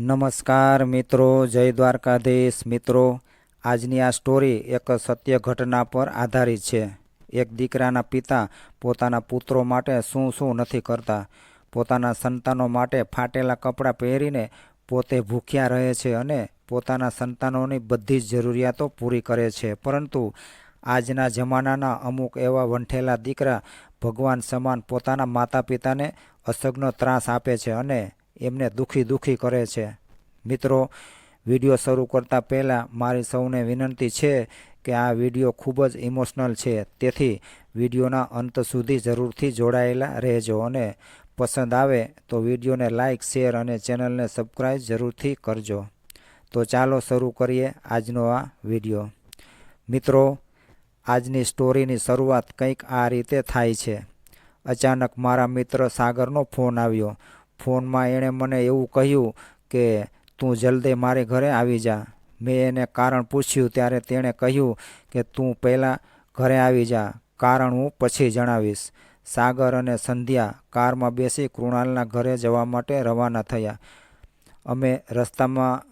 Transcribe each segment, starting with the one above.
નમસ્કાર મિત્રો, જય દ્વારકાધીશ. મિત્રો, આજની આ સ્ટોરી એક સત્ય ઘટના પર આધારિત છે. એક દીકરાના પિતા પોતાના પુત્રો માટે શું શું નથી કરતા. પોતાના સંતાનો માટે ફાટેલા કપડાં પહેરીને પોતે ભૂખ્યા રહે છે અને પોતાના સંતાનોની બધી જ જરૂરિયાતો પૂરી કરે છે. પરંતુ આજના જમાનાના અમુક એવા વંઠેલા દીકરા ભગવાન સમાન પોતાના માતા પિતાને અસગનો ત્રાસ આપે છે અને એમને દુઃખી દુઃખી કરે છે. મિત્રો, વીડિયો શરૂ કરતાં પહેલાં મારી સૌને વિનંતી છે કે આ વીડિયો ખૂબ જ ઇમોશનલ છે. તેથી વિડીયોના અંત સુધી જરૂરથી જોડાયેલા રહેજો અને પસંદ આવે તો વિડીયોને લાઇક શેર અને ચેનલને સબસ્ક્રાઈબ જરૂરથી કરજો. તો ચાલો શરૂ કરીએ આજનો આ વીડિયો. મિત્રો, આજની સ્ટોરીની શરૂઆત કંઈક આ રીતે થાય છે. અચાનક મારા મિત્ર સાગરનો ફોન આવ્યો. ફોનમાં એણે મને એવું કહ્યું કે, તું જલ્દી મારે ઘરે આવી જા. મેં એને કારણ પૂછ્યું, ત્યારે તેણે કહ્યું કે, તું પહેલાં ઘરે આવી જા, કારણ હું પછી જણાવીશ. સાગર અને સંધ્યા કારમાં બેસી કૃણાલના ઘરે જવા માટે રવાના થયા. અમે રસ્તામાં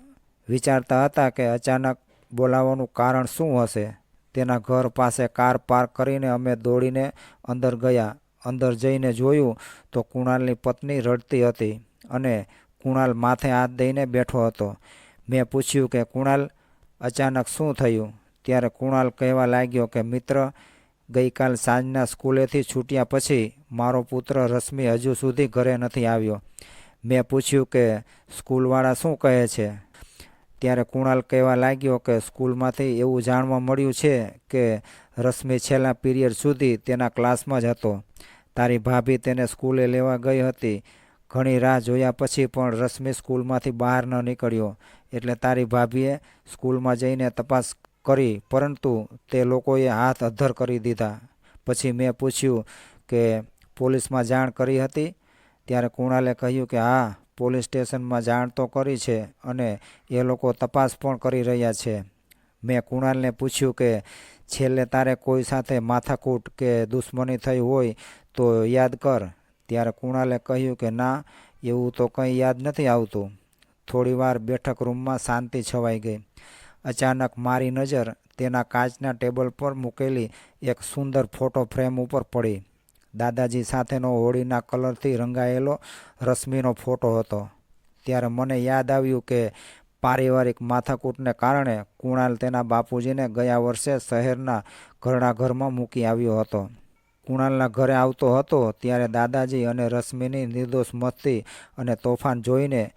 વિચારતા હતા કે અચાનક બોલાવવાનું કારણ શું હશે. તેના ઘર પાસે કાર પાર્ક કરીને અમે દોડીને અંદર ગયા. અંદર જઈને જોયું તો કુણાલની પત્ની રડતી હતી અને કુણાલ માથે હાથ દઈને બેઠો હતો. મેં પૂછ્યું કે, કુણાલ, અચાનક શું થયું? ત્યારે કુણાલ કહેવા લાગ્યો કે, મિત્ર, ગઈકાલ સાંજના સ્કૂલેથી છૂટ્યા પછી મારો પુત્ર રશ્મિ હજુ સુધી ઘરે નથી આવ્યો. મેં પૂછ્યું કે, સ્કૂલવાળા શું કહે છે? ત્યારે કુણાલ કહેવા લાગ્યો કે સ્કૂલમાંથી એવું જાણવા મળ્યું છે કે રશ્મિ છેલ્લા પીરિયડ સુધી તેના ક્લાસમાં જ હતો. તારી ભાભી તેને સ્કૂલે લેવા ગઈ હતી. ઘણી રાહ જોયા પછી પણ રશ્મિ સ્કૂલમાંથી બહાર ન નીકળ્યો. એટલે તારી ભાભીએ સ્કૂલમાં જઈને તપાસ કરી, પરંતુ તે લોકોએ હાથ અધ્ધર કરી દીધા. પછી મેં પૂછ્યું કે પોલીસમાં જાણ કરી હતી? ત્યારે કુણાલે કહ્યું કે હા પોલીસ સ્ટેશનમાં જાણ તો કરી છે અને એ લોકો તપાસ પણ કરી રહ્યા છે. મેં કુણાલને પૂછ્યું કે, છેલ્લે તારે કોઈ સાથે માથાકૂટ કે દુશ્મની થઈ હોય તો યાદ કર. ત્યારે કુણાલે કહ્યું કે, ના, એવું તો કંઈ યાદ નથી આવતું. થોડીવાર બેઠક રૂમમાં શાંતિ છવાઈ ગઈ. અચાનક મારી નજર તેના કાચના ટેબલ પર મૂકેલી એક સુંદર ફોટો ફ્રેમ ઉપર પડી. દાદાજી સાથેનો હોળીના કલરથી રંગાયેલો રશ્મિનો ફોટો હતો. ત્યારે મને યાદ આવ્યું કે પારિવારિક માથાકૂટને કારણે કુણાલ તેના બાપુજીને ગયા વર્ષે શહેરના ઘરડા ઘરમાં મૂકી આવ્યો હતો. કુણાલના ઘરે આવતો હતો ત્યારે દાદાજી અને રશ્મિની નિર્દોષ મસ્તી અને તોફાન જોઈને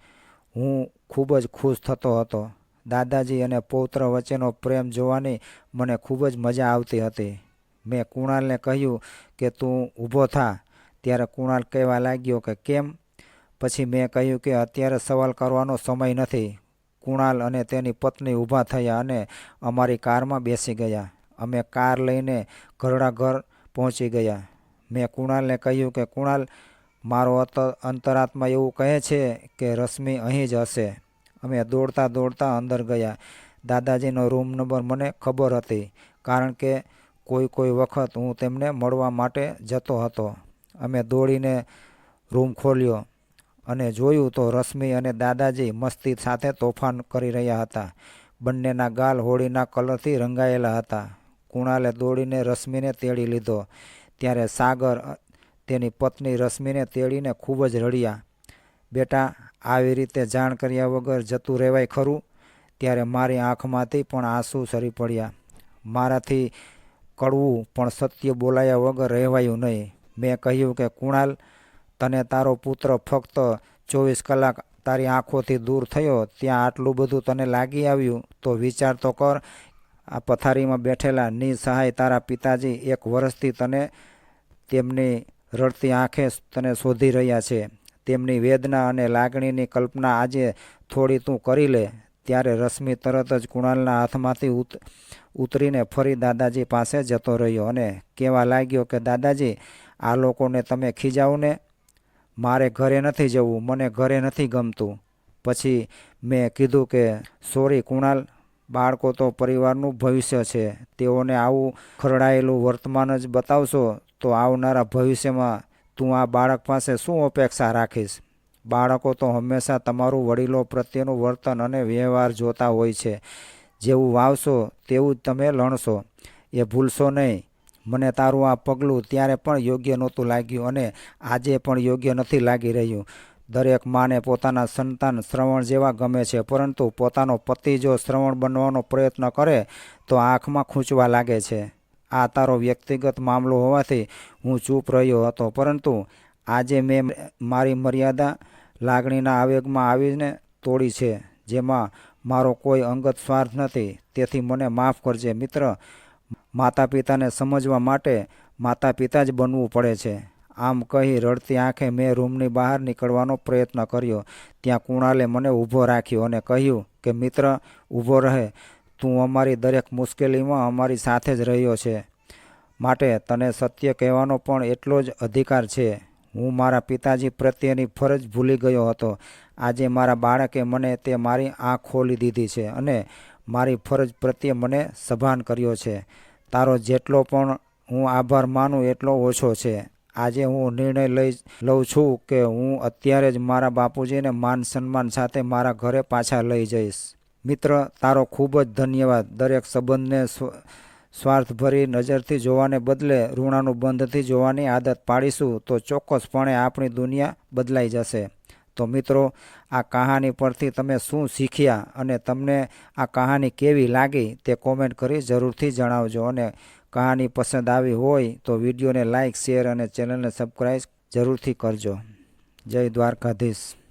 હું ખૂબ જ ખુશ થતો હતો. દાદાજી અને પૌત્ર વચ્ચેનો પ્રેમ જોવાની મને ખૂબ જ મજા આવતી હતી. મેં કુણાલને કહ્યું કે તું ઊભો થા. ત્યારે કુણાલ કહેવા લાગ્યો કે, કેમ? પછી મેં કહ્યું કે, અત્યારે સવાલ કરવાનો સમય નથી. કુણાલ અને તેની પત્ની ઊભા થયા અને અમારી કારમાં બેસી ગયા. અમે કાર લઈને ઘરડા ઘર પહોંચી ગયા. મેં કુણાલને કહ્યું કે, કુણાલ, મારો અંતરાત્મા એવું કહે છે કે, રશ્મિ અહીં જ હશે. અમે દોડતા દોડતા અંદર ગયા. દાદાજીનો રૂમ નંબર મને ખબર હતી, કારણ કે કોઈ કોઈ વખત હું તેમને મળવા માટે જતો હતો. અમે દોડીને રૂમ ખોલ્યો અને જોયું તો રશ્મિ અને દાદાજી મસ્તી સાથે તોફાન કરી રહ્યા હતા. બંનેના ગાલ હોળીના કલરથી રંગાયેલા હતા. કુણાલે દોડીને રશ્મિને તેડી લીધો. ત્યારે સાગર તેની પત્ની રશ્મિને તેડીને ખૂબ જ રડ્યા. બેટા, આવી રીતે જાણ કર્યા વગર જતું રહેવાય ખરું? ત્યારે મારી આંખમાંથી પણ આંસુ સરી પડ્યા. મારાથી કડવું પણ સત્ય બોલાયા વગર રહેવાયું નહીં. મેં કહ્યું કે, કુણાલ, તને તારો પુત્ર ફક્ત ચોવીસ કલાક તારી આંખોથી દૂર થયો, ત્યાં આટલું બધું તને લાગી આવ્યું? તો વિચાર તો કર, આ પથારીમાં બેઠેલા નિસહાય તારા પિતાજી એક વર્ષથી તને તેમની રડતી આંખે તને શોધી રહ્યા છે. તેમની વેદના અને લાગણીની કલ્પના આજે થોડી તું કરી લે. ત્યારે રશ્મિ તરત જ કુણાલના હાથમાંથી ઉત ઉતરીને ફરી દાદાજી પાસે જતો રહ્યો અને કહેવા લાગ્યો કે, દાદાજી, આ લોકોને તમે ખીજાવો ને મારે ઘરે નથી જવું, મને ઘરે નથી ગમતું. પછી મેં કીધું કે, સોરી કુણાલ, બાળકો તો પરિવારનું ભવિષ્ય છે. તેઓને આવું ખરડાયેલું વર્તમાન જ બતાવશો તો આવનારા ભવિષ્યમાં તું આ બાળક પાસે શું અપેક્ષા રાખીશ? બાળકો તો હંમેશા તમારું વડીલો પ્રત્યેનું વર્તન અને વ્યવહાર જોતા હોય છે. જેવું વાવશો, તેવું તમે લણશો. એ ભૂલશો નહીં. મને તારું આ પગલું ત્યારે પણ યોગ્ય નહોતું લાગ્યું અને આજે પણ યોગ્ય નથી લાગી રહ્યું. દરેક માને પોતાના સંતાન શ્રવણ જેવા ગમે છે, પરંતુ પોતાનો પતિ જો શ્રવણ બનવાનો પ્રયત્ન કરે, તો આંખમાં ખૂંચવા લાગે છે. આ તારો વ્યક્તિગત મામલો હોવાથી હું ચૂપ રહ્યો હતો, પરંતુ આજે મેં મારી મર્યાદા લાગણીના આવેગમાં આવીને તોડી છે, જેમાં મારો કોઈ અંગત સ્વાર્થ નથી. તેથી મને માફ કરજે, મિત્ર. માતા પિતાને સમજવા માટે માતા પિતા જ બનવું પડે છે. આમ કહી રડતી આંખે મેં રૂમની બહાર નીકળવાનો પ્રયત્ન કર્યો. ત્યાં કુણાલે મને ઊભો રાખ્યો અને કહ્યું કે, મિત્ર, ઊભો રહે. તું અમારી દરેક મુશ્કેલીમાં અમારી સાથે જ રહ્યો છે. માટે તને સત્ય કહેવાનો પણ એટલો જ અધિકાર છે. હું મારા પિતાજી પ્રત્યેની ફરજ ભૂલી ગયો હતો. આજે મારા બાળકે મને તે મારી આંખ ખોલી દીધી છે અને મારી ફરજ પ્રત્યે મને સભાન કર્યો છે. તારો જેટલો પણ હું આભાર માનું એટલો ઓછો છે. આજે હું નિર્ણય લઈ લઉં છું કે હું અત્યારે જ મારા બાપુજીને માન સન્માન સાથે મારા ઘરે પાછા લઈ જઈશ. મિત્ર, તારો ખૂબ જ ધન્યવાદ. દરેક સંબંધને સ્વ સ્વાર્થભરી નજરથી જોવાને બદલે ઋણાનું બંધથી જોવાની આદત પાડીશું તો ચોક્કસપણે આપણી દુનિયા બદલાઈ જશે. તો મિત્રો, આ કહાની પરથી તમે શું શીખ્યા અને તમને આ કહાની કેવી લાગી તે કોમેન્ટ કરી જરૂરથી જણાવજો અને કહાની પસંદ આવી હોય તો વિડીયોને લાઇક શેર અને ચેનલને સબસ્ક્રાઈબ જરૂરથી કરજો. જય દ્વારકાધીશ.